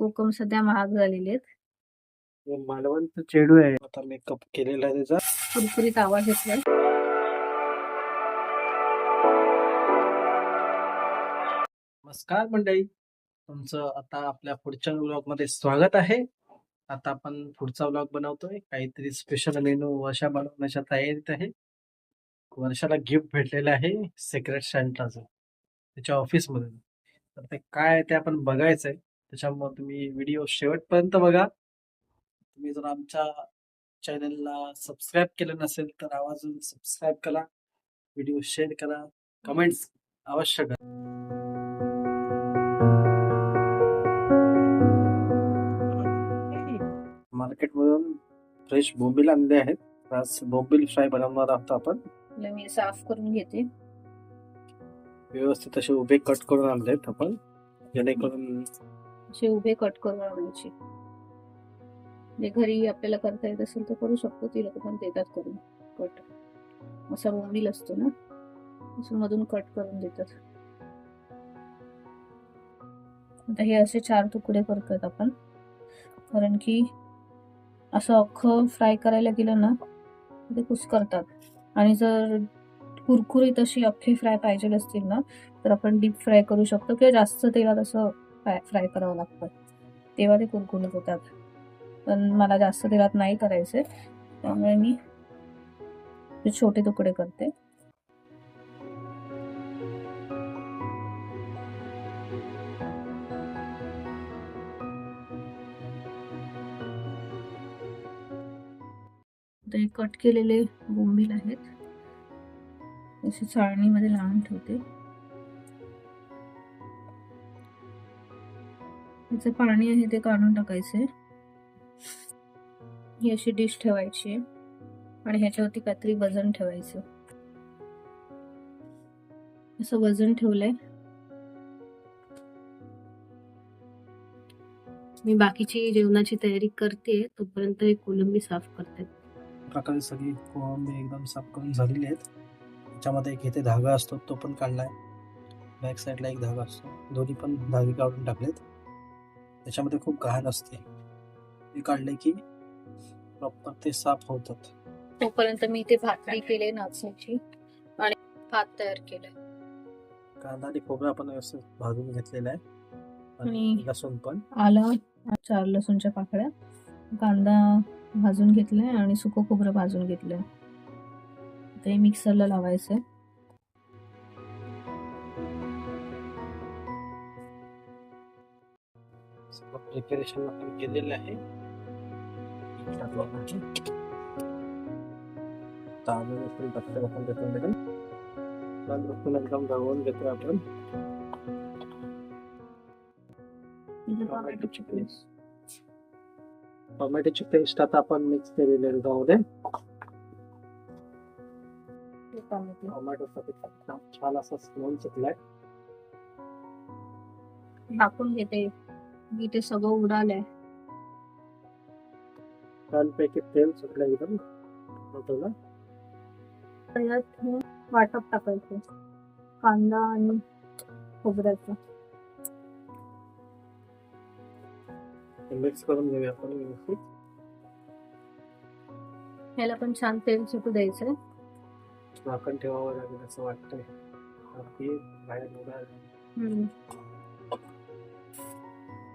कोकम सध्या महाग झालेले आहेत. मालवणचं चेडू आहे. आता मेकअप केलेला आहे त्याचा. कुरकुरीत आवाज येतोय. नमस्कार मंडळी. तुमचं आता आपल्या पुढच्या व्लॉगमध्ये स्वागत आहे. आता आपण पुढचा व्लॉग बनवतोय. काहीतरी स्पेशल मेनू वर्षा बनवण्याच्या तयारीत आहे. वर्षाला गिफ्ट भेटलेलं आहे सिक्रेट सेंटरचं त्याच्या ऑफिसमधून तर ते काय आहे ते आपण बघायचंय. त्याच्यामुळे तुम्ही व्हिडिओ शेवटपर्यंत बघा. तुम्ही जर आमच्या चॅनलला सबस्क्राईब केलं नसेल तर आवाजून सबस्क्राईब करा. व्हिडिओ शेअर करा. कमेंट्स अवश्य करा. मार्केटमधून फ्रेश बोंबील आणले आहेत. आज बोंबील फ्राय बनवणार आहोत आपण. मी साफ करून घेते. व्यवस्थित असे उभे कट करून आणले आहेत आपण. जेणेकरून असे उभे कट करून आणायचे. जे घरी आपल्याला करता येत असेल तर करू शकतो. ती लोक पण देतात करून कट. असा बोंबील असतो ना. असं मधून कट करून देतात. आता हे असे चार तुकडे करतोय आपण. कारण की असं अख्खं फ्राय करायला गेलं ना ते कुस्करतात. आणि जर कुरकुरीत अशी अख्खी फ्राय पाहिजे असतील ना तर आपण डीप फ्राय करू शकतो. किंवा जास्त तेलात असं फ्राय फ्राय करावं लागतं. तेव्हा ते कुरकुरीत होतात. पण मला जास्त तेलात नाही करायचे. त्यामुळे मी छोटे तुकडे करते. ते कट केलेले बोंबील आहेत. असे चाळणीमध्ये लावून ठेवते. त्याचं पाणी आहे ते काढून टाकायचं. ही अशी डिश ठेवायची आणि ह्याच्यावरती काहीतरी वजन ठेवायचं. असं वजन ठेवलंय. मी बाकीची जेवणाची तयारी करते तोपर्यंत हे कोलंबी साफ करते. प्रकारे सगळी कोळंबी एकदम साफ करून झालेली आहेत. त्याच्यामध्ये एक इथे धागा असतो तो पण काढलाय. बॅक साईडला एक धागा असतो. दोन्ही पण धागे काढून टाकलेत. त्याच्यामध्ये खूप घाण असते. ते काढले की प्रॉपर ते साफ होतात. तोपर्यंत मी ते भाकरी केले नाचणीची आणि भात तयार केलाय. कांदा आणि खोबरं आपण व्यवस्थित भाजून घेतलेला आहे. आणि आणि- लसूण पण. आलं चार लसूणच्या पाकळ्या. कांदा भाजून घेतलाय आणि सुकं खोबरं भाजून घेतलंय. ते मिक्सरला लावायचंय. सगळं प्रिपरेशन आपण केलेलं आहे. तांदूळ लसूण आपण त्याच्यामध्ये एकदम दळवून घेतो आपण. टोमॅटोची पेस्ट. टोमॅटोची पेस्ट आता आपण मिक्स केलेली आहे त्यामध्ये टोमॅटोसाठी छान असा स्मेल सुटलाय. टाकून घेते. मी ते सगळं उडालंय. छानपैकी तेल सुटलं एकदम. टोमॅटोला त्यात हे वाटप टाकायचं. कांदा आणि खोबऱ्याचं. मिक्स करून घेऊया आपण व्यवस्थित. ह्याला पण छान तेल सुटू द्यायचंय. झाकण ठेवावं लागेल असं वाटतंय. बाहेर उडाल. हम्म.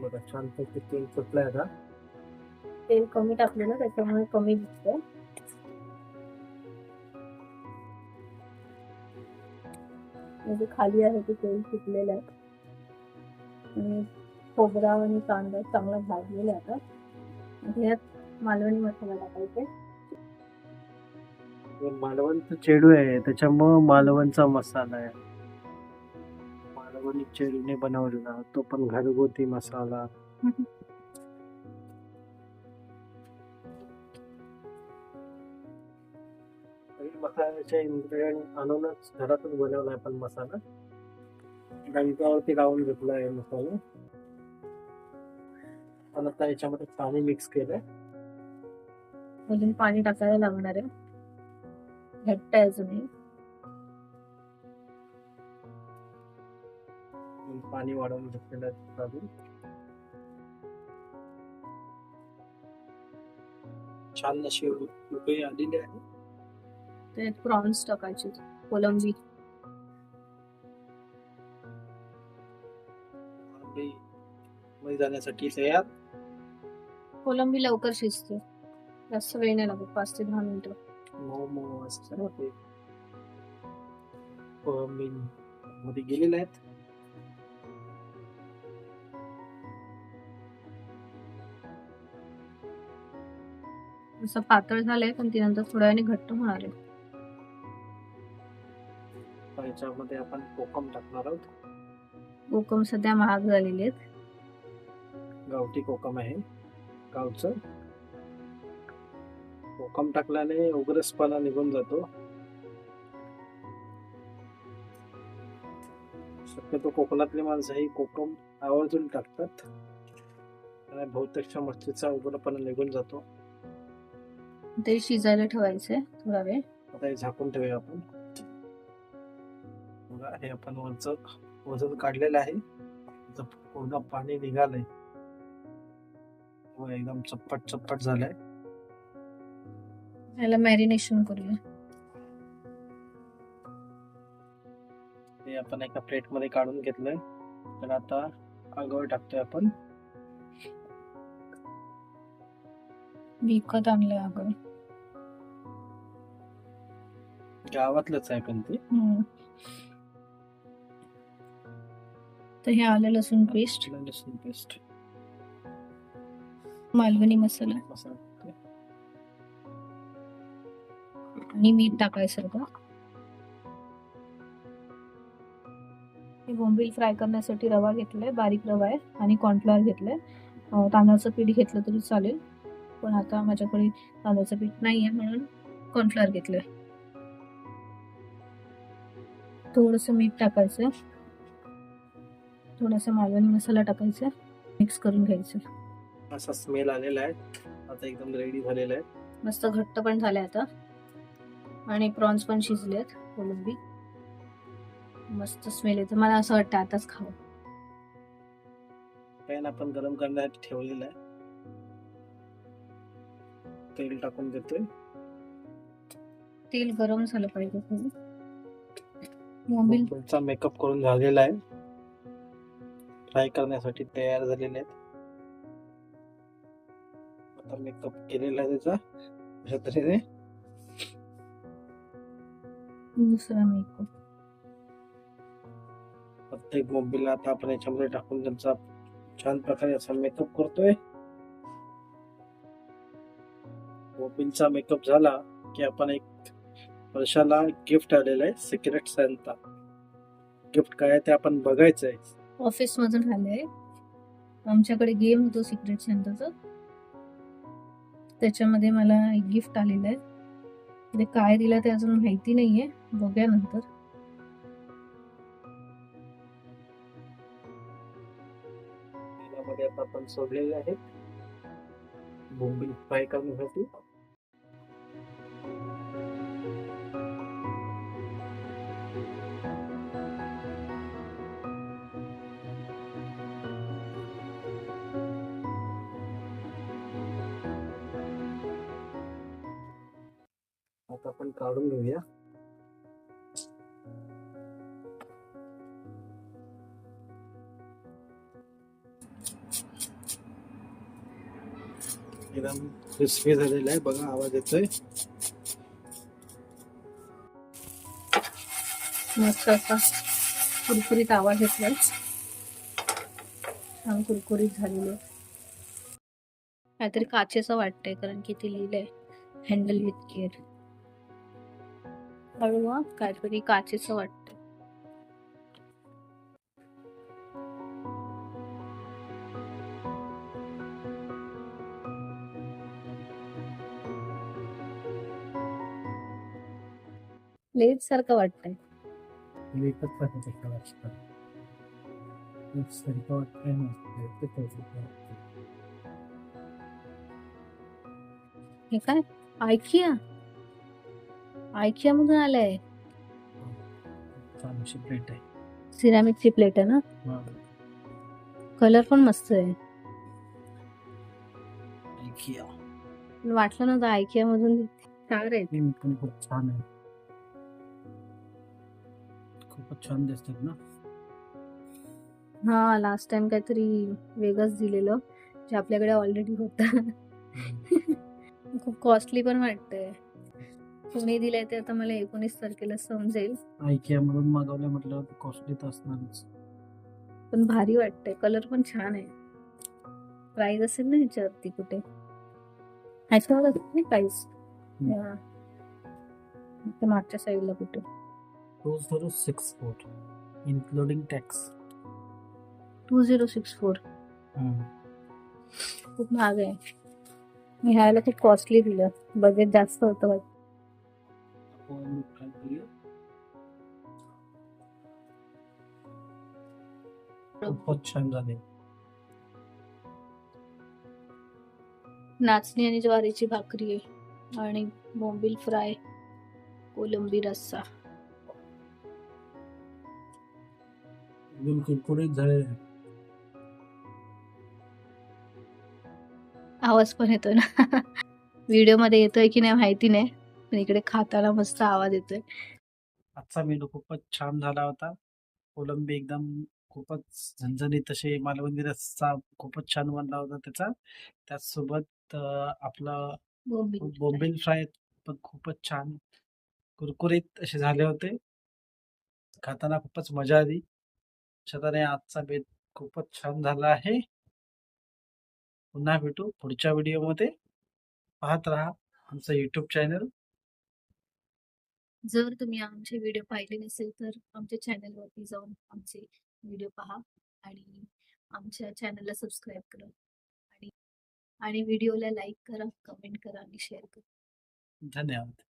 बघा छानपैकी तेल सुटलंय आता. तेल कमी टाकलं ना त्याच्यामुळे कमी दिसतं म्हणजे खाली आहे ते तेल सुटलेलं आहे आणि खोबरा आणि कांदा चांगला भाजलेला आहे आता. ह्यात मालवणी मसाला टाकायचे मालवणचं चेडू आहे त्याच्यामुळं मालवणचा मसाला आहे. मालवणी चेडूने बनवलेला तो पण घरगुती मसाला. मसाल्याचे इन्ग्रेडियंट आणूनच घरातच बनवलाय पण मसाला. गणकावरती लावून घेतला आहे मसाला. पण आता याच्यामध्ये पाणी मिक्स केलंय. अजून पाणी टाकायला लागणार आहे. घट्ट आहे अजूनही आपण पाणी वाढवू शकतो अजून छान अशी रुपये आलेली आहे. त्यात प्रॉन्स टाकायचे कोलंबी. मध्ये जाण्यासाठी तयार. कोलंबी लवकर शिजते. जास्त वेळ नाही लागत पाच ते दहा मिनिट. मऊ मऊ असं. मध्ये गेलेले आहेत. असं पातळ झालंय पण ती नंतर थोड्या वेळाने घट्ट होणार आहे. याच्यामध्ये आपण कोकम टाकणार आहोत. कोकम सध्या महाग झालेले आहेत. गावठी कोकम आहे. गावचं. कोकम टाकल्याने उग्रसपणा निघून जातो. शक्यतो कोकणातली माणसं ही कोकम आवर्जून टाकतात. आणि बहुतेकच्या मच्छीचा उग्रपणा निघून जातो. ते शिजायला ठेवायचंय थोडा वेळ. आता हे झाकून ठेवूया आपण. बघा हे आपण वरचं वजन काढलेलं आहे. पूर्ण पाणी निघालंय. व एकदम चप्पट चप्पट झालंय. याला मॅरिनेशन करूया. हे आपण एका प्लेटमध्ये काढून घेतलंय. तर आता आगळ टाकतोय आपण. विकत आणलंय अगं गावातलंच आहे पण ते. हम्म. तर हे आलं लसूण पेस्ट. लसूण पेस्ट. मालवणी मसाला. आणि मीठ टाकायचं होतं हे बोंबील फ्राय करण्यासाठी रवा घेतलाय बारीक रवा आहे आणि कॉर्नफ्लॉवर घेतलंय. अं, तांदळाचं पीठ घेतलं तरी चालेल. पण आता माझ्याकडे तांदळाचं पीठ नाही आहे म्हणून कॉर्नफ्लॉवर घेतलंय. थोडंसं मीठ टाकायचं. थोडासा मालवणी मसाला टाकायचा. मिक्स करून घ्यायचं. असा स्मेल आलेला आहे. आता एकदम रेडी झालेला आहे. मस्त घट्ट पण झाले आता. आणि प्रॉन्स पण शिजलेत कोलंबी. मस्त स्मेल येते. मला असं वाटतं आताच खावं. पॅन आपण गरम करण्यासाठी ठेवलेला आहे. तेल टाकून देतोय. तेल गरम झालं पाहिजे मोबिल तुमचा मेकअप करून झालेला आहे. फ्राय करण्यासाठी तयार झालेले आहेत. आता मेकअप केलेला आहे त्याचा अशा तऱ्हेने. दुसरा मेकअप. प्रत्येक मोबिलला आता आपण याच्यामध्ये टाकून त्यांचा छान प्रकारे असा मेकअप करतोय. मोबिलचा मेकअप झाला की आपण एक वर्षाला गिफ्ट आलेलं आहे सिक्रेट सॅन्टा गिफ्ट काय आहे ते आपण बघायचं आहे ऑफिस मधून आलंय. आमच्याकडे गेम होतो सिक्रेट सेंटरचा त्याच्यामध्ये मला एक गिफ्ट आलेलं आहे. ते काय दिलं ते अजून माहिती नाहीये. बघूया नंतर. तेलामध्ये आता आपण सोडलेले आहेत बोंबील फ्राय करण्यासाठी आता आपण काढून घेऊया. एकदम क्रिस्पी झालेला आहे. बघा आवाज येतोय. मस्त असा कुरकुरीत आवाज येतोय. छान कुरकुरीत झालेलं काहीतरी काचेचं वाटतंय कारण की ते लिहिलंय. हँडल विथ केअर हळू हा, काहीतरी काचेचं वाटतंय. लेज सारखं वाटतंय वाटतं हे काय? ऐकिया? ऐकिया मधून आलंय अशी प्लेट आहे. सिरामिकची प्लेट आहे ना? कलर पण मस्त आहे. IKEA. वाटलं नव्हतं आयकिया मधून चार आहेत ती पण खूप छान आहे. खूपच छान दिसतात ना? हा लास्ट टाइम काहीतरी वेगळंच दिलेलं जे आपल्याकडे ऑलरेडी होतं. खूप कॉस्टली पण वाटतंय. कोणी दिलंय ते आता मला एकोणीस तारखेला समजेल. आयकिया मधून मागवलं म्हटलं कॉस्टली तर असणारच. पण भारी वाटतंय. कलर पण छान आहे. प्राइस असेल ना ह्याच्यावरती कुठे? ह्याच्यावर असेल ना प्राइस. मागच्या साईडला कुठे? Two zero six four including tax two zero six four. खूप महाग आहे. मी ह्याला खूप कॉस्टली दिलं. बजेट जास्त होतं वाटतं. खूपच छान झाले नाचणी आणि ज्वारीची भाकरी आहे आणि बोंबील फ्राय कोलंबी रस्सा एकदम कुरकुरीत झाले आवाज पण येतोय ना व्हिडिओमध्ये येतोय की नाही माहिती नाही पण इकडे खाताना मस्त आवाज येतोय. आजचा मेनू खूपच छान झाला होता. कोलंबी एकदम खूपच झणझणीत असे मालवणी रस्सा खूपच छान बनला होता त्याचा. त्याचसोबत आपलं बोंबील फ्राय. पण खूपच छान कुरकुरीत असे झाले होते. खाताना खूपच मजा आली. अशातऱ्हे आजचा बेत खूपच छान झाला आहे. पुन्हा भेटू पुढच्या व्हिडिओमध्ये. पाहत राहा आमचं युट्यूब चॅनल जर तुम्ही आमचे व्हिडिओ पाहिले नसेल तर आमच्या चॅनलवरती जाऊन आमचे व्हिडिओ पहा आणि आमच्या चॅनलला सबस्क्राईब करा आणि आणि व्हिडिओला लाईक करा कमेंट करा आणि शेअर करा. धन्यवाद.